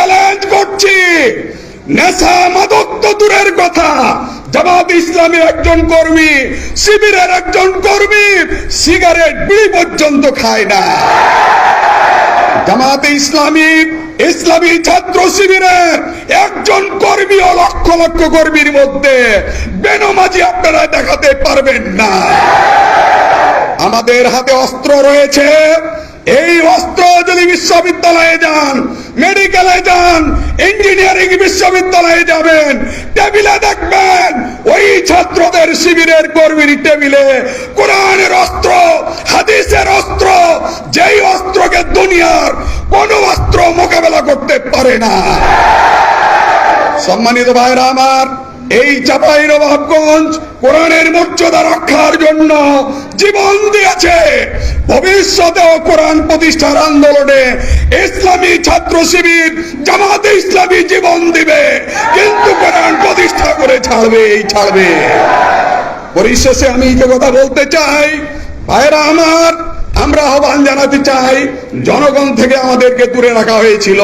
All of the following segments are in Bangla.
চ্যালেঞ্জ করছি। নেশা মাদক তো দূরের কথা। জামাত ইসলামের একজন কর্মী, শিবিরের একজন কর্মী সিগারেট বিড়ি পর্যন্ত খায় না। জামাতে ইসলামী ইসলামী ছাত্র শিবিরের একজন কর্মী ও লক্ষ লক্ষ কর্মীর মধ্যে বেনমাজি আপনারা দেখাতে পারবেন না। আমাদের হাতে অস্ত্র রয়েছে। এই অস্ত্র যদি বিশ্ববিদ্যালয়ে যান, মেডিকেলে যান, ইঞ্জিনিয়ারিং বিশ্ববিদ্যালয়ে যাবেন, টেবিলে দেখবেন ওই ছাত্রদের শিবিরের কর্মীর টেবিলে কোরআনের অস্ত্র, হাদিসের অস্ত্র, যেই অস্ত্রকে দুনিয়ার কোন অস্ত্র মোকাবেলা করতে পারে না। সম্মানিত ভাইরা আমার এই চাপাই নবাবগঞ্জ কোরআনের মর্যাদা রক্ষার জন্য জীবন দিয়েছে। ভবিষ্যতেও কোরআন প্রতিষ্ঠার আন্দোলনে ইসলামী ছাত্র শিবির, জামাতে ইসলামী জীবন দিবে। কিন্তু কোরআন প্রতিষ্ঠা করে ছাড়বে, এই ছাড়বে। পরিশেষে আমি যে কথা বলতে চাই ভাইরা আমার, আমরা আহ্বান জানাতে চাই, জনগণ থেকে আমাদেরকে দূরে রাখা হয়েছিল।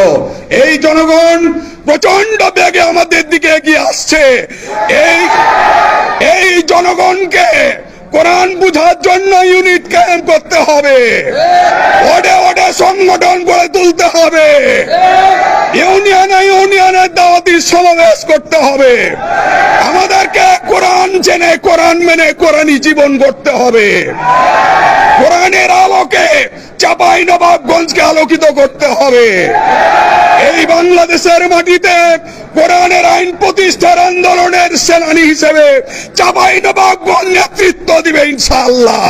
এই জনগণ প্রচণ্ড বেগে আমাদের দিকে এগিয়ে আসছে। এই এই জনগণকে কোরআন বুঝার জন্য ইউনিট কায়েম করতে হবে। ওডে ওডে সংগঠন গড়ে তুলতে হবে। ইউনিয়নে ইউনিয়নের দাওয়াতি সমাবেশ করতে হবে। আমাদেরকে কোরআন জেনে, কোরআন মেনে, কোরআনই জীবন করতে হবে। কোরআনের আলোকে চাপাই নবাবগঞ্জকে আলোকিত করতে হবে। এই বাংলাদেশের মাটিতে কোরআনের আইন প্রতিষ্ঠার আন্দোলনের সেনানী হিসেবে চাপাই নবাবগঞ্জ নেতৃত্ব দিবে ইনশাআল্লাহ।